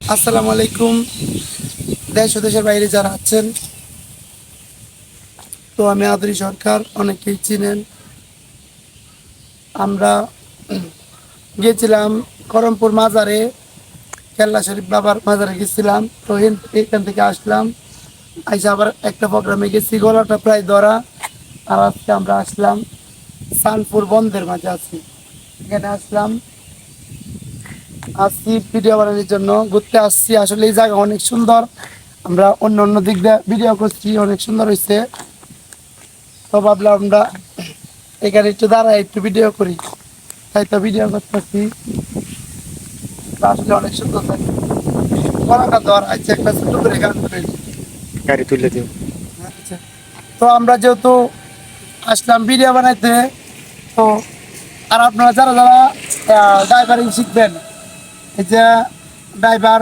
আসসালামু আলাইকুম। দেশ ও দেশের বাইরে যারা আছেন, তো আমি আদরি সরকার, অনেকেই চিনেন। আমরা গিয়েছিলাম করমপুর মাজারে। কেল্লা শরীফ বাবার মাজারে গেছিলাম তো এখান থেকে আসলাম। আইসা আবার একটা প্রোগ্রামে গেছি, গলাটা প্রায় ধরা। আর আজকে আমরা আসলাম সানপুর বন্ধের মাঝে আছি। এখানে আসলাম। আসছি ভিডিও বানানোর জন্য, ঘুরতে আসছি। আসলে এই জায়গা অনেক সুন্দর। আমরা অন্য অন্য দিক দিয়ে ভিডিও করছি, অনেক সুন্দর হয়েছে তো ভাবলাম আমরা এখানে একটু দাঁড়াই একটু ভিডিও করি। তাই তো ভিডিও করতেছি। আসলে অনেক সুন্দর থাকে ধর আছে একটা ছোট করে গাড়ি তুলে দিও। আচ্ছা। তো আমরা যেহেতু আসলাম ভিডিও বানাইতে তো আর আপনারা যারা যারা ড্রাইভারিং শিখবেন এই যে ড্রাইভার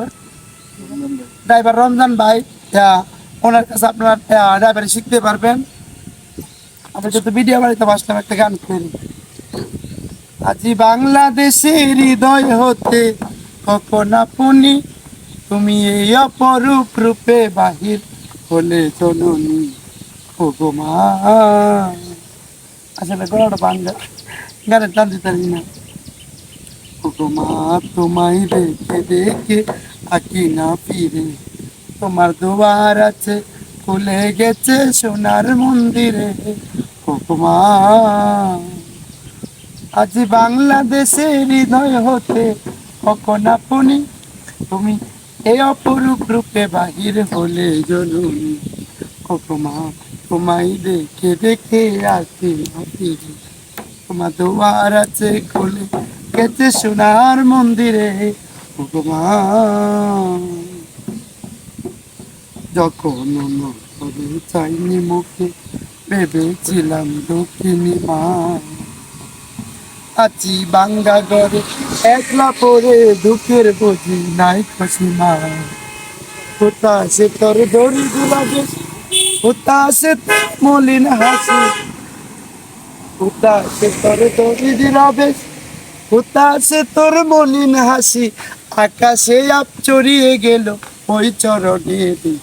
ড্রাইভার রমজান ভাই ওনার কাছে আপনারা ড্রাইভারিং শিখতে পারবেন। আমরা যেহেতু ভিডিও বানাইতে আসলাম একটা গান করি আজি বাংলাদেশের হৃদয় হতে কখন আপনি তুমি এই অপরূপ রূপে বাহির হলে জননী ও গো মা আসলে গলাটা বাংলা গানের টান দিতে পারি না। ও গো মা, তোমায় দেখে দেখে আকি না ফিরে। তোমার দুয়ার আছে, খুলে গেছে সোনার মন্দিরে। মা, আজ বাংলাদেশের হৃদয় হতে কখন তুমি এই অপরূপ রূপে বাহির হলে জননী। মা তোমায় দেখে দেখে আসি আসি তোমার দুয়ার আছে খুলে গেছে সোনার মন্দিরে। মা যখন চাইনি মুখে, ভেবেছিলাম দক্ষিণী মা। আছি বাঙ্গা ঘরে একলা পরে দুঃখের বুঝি নাই খুশি মা। হুতাশে তোর দড়ি গুলাবে হুতাশে তোর মলিন হাসি। হুতাশে তোর দড়ি দিলাবে হুতাশে তোর মলিন হাসি। আকাশে আপ চড়িয়ে গেল, ওই চরণে দেখি।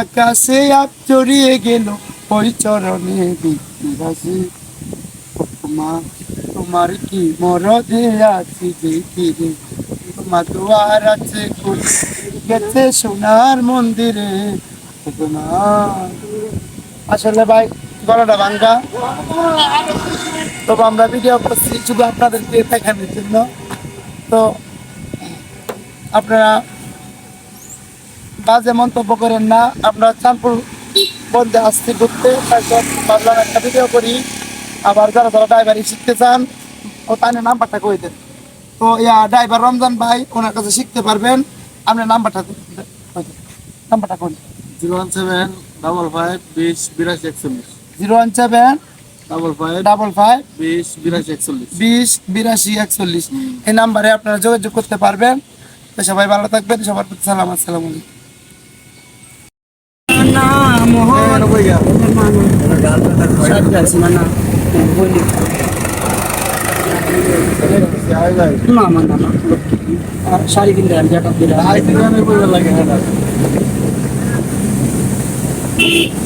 আকাশে আপ চড়িয়ে গেল, ওই চরণে দেখি হাসি তোমার কি মরদে আছি দেখি রে? তোমার দুয়ার আছে গেছে সোনার মন্দিরে। আসলে ভাই, গলাটা ভাঙ্গা। তবে আমরা ভিডিও করছি শুধু আপনাদেরকে দেখানোর জন্য। তো, আপনারা বাজে মন্তব্য করেন না। আমরা চাঁদপুর বন্ধে আসছি ঘুরতে। তারপর ভাবলাম একটা ভিডিও করি। আবার যারা যারা ড্রাইভারি শিখতে চান ও তার নাম্বারটা কই দেন? তো ইয়া ড্রাইভার রমজান ভাই ওনার কাছে শিখতে পারবেন। আপনি নাম্বারটা। নাম্বারটা কোন zero one seven double five বিশ বিরাশি একচল্লিশ। Zero one seven double five double five বিশ বিরাশি একচল্লিশ। বিশ বিরাশি একচল্লিশ। এই নাম্বারে আপনারা যোগাযোগ করতে পারবেন। তো সবাই ভালো থাকবেন সবার প্রতি সালাম আসসালামু আলাইকুম। না না না না শাড়ি কিনতে আর জ্যাকেট দিলে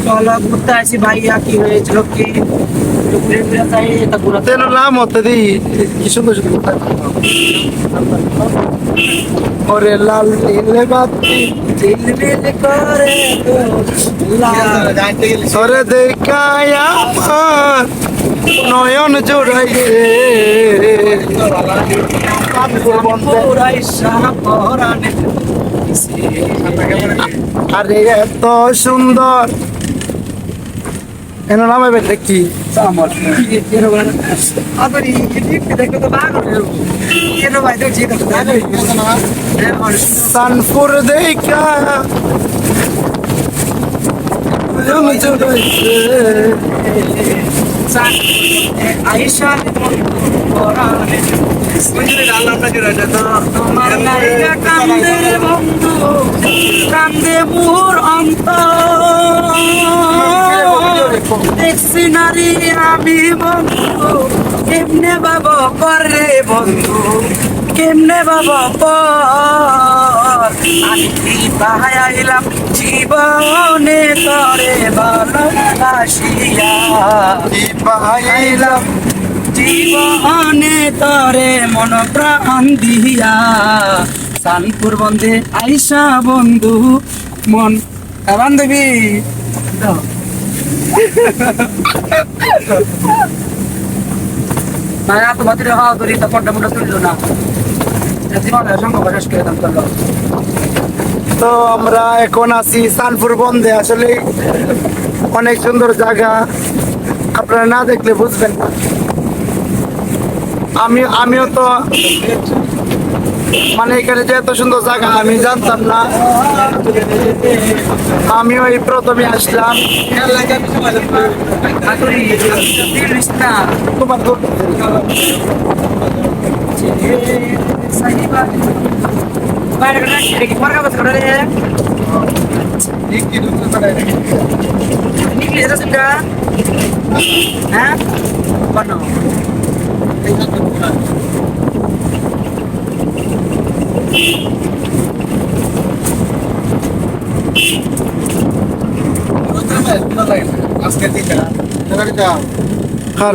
চলো ঘুরতে আসি ভাইয়া কি হয়েছিল কি? ঘুরে ঘুরে যাই এটা ঘুরাতে নাম হতে দিই কি সুন্দর সুন্দর ওরে লাল নীলে বাতি ঝিলমিল করে ওরে দেখায় আমার। নয়ন জোড়াই রে পুরাই সাপরানে আরে এত সুন্দর। এর নাম হবে জিতে সানপুর দেখা। নয়ন জোড়াই রে আইসা তোমার নায়িকা কান্দে বন্ধু কান্দে মোর অন্তর দেখছি নারী আমি বন্ধু কেমনে বাবা করে বন্ধু? কেমনে বাবা পর? আমি কি পাহাইলাম জীবনে তরে ভালোবাসিয়া? কি পাইলাম জীবনে তরে মন প্রাণ দিয়া সানপুর বন্ধে আইসা বন্ধু মন বান্ধবী এত বাতিরে হওয়া করি তা পড্ডা মুন্ডা তুললো না। তো আমরা এখন আছি সানপুর বন্ধে আসলে অনেক সুন্দর জায়গা। আপনারা না দেখলে বুঝবেন না। আমি, আমিও তো মানে এখানে যে এত সুন্দর জায়গা, আমি জানতাম না। আমিও এই প্রথমে আসলাম। তোমার তো- বাইরে করে কি পর কাগজ করে রে নিকলে যাচ্ছে না হ্যাঁ বানো আজকে দিটা এটা আর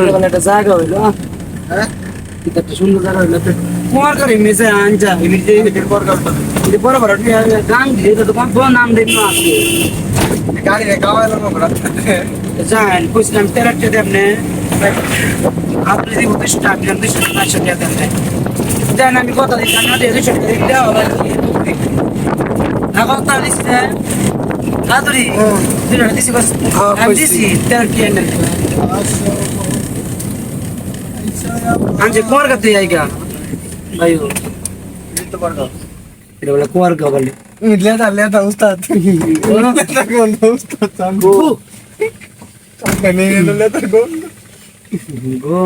पोरकर इमेसे आंचा इमेसे इधर पोरकर इधर पोर भरत ने गांग दे तो कौन दो नाम दे ना आपके गाड़ी है गावा लोगों का जान कुछ नाम तेरा के हमने आपने दी उसे स्टार्ट कर दी शुरू ना शुरू कर दे जान हमें कोता दी जान दे शुरू कर दे और ना कोता दी से कादरी दिन हदीसी बस हदीसी तेरा के अंदर हाँ जी कौन करते आएगा ఇక్కడ కూర కావాలి. లేదా లేదా ఉస్తాద్. ఉస్తాద్ నేను లేదా గో.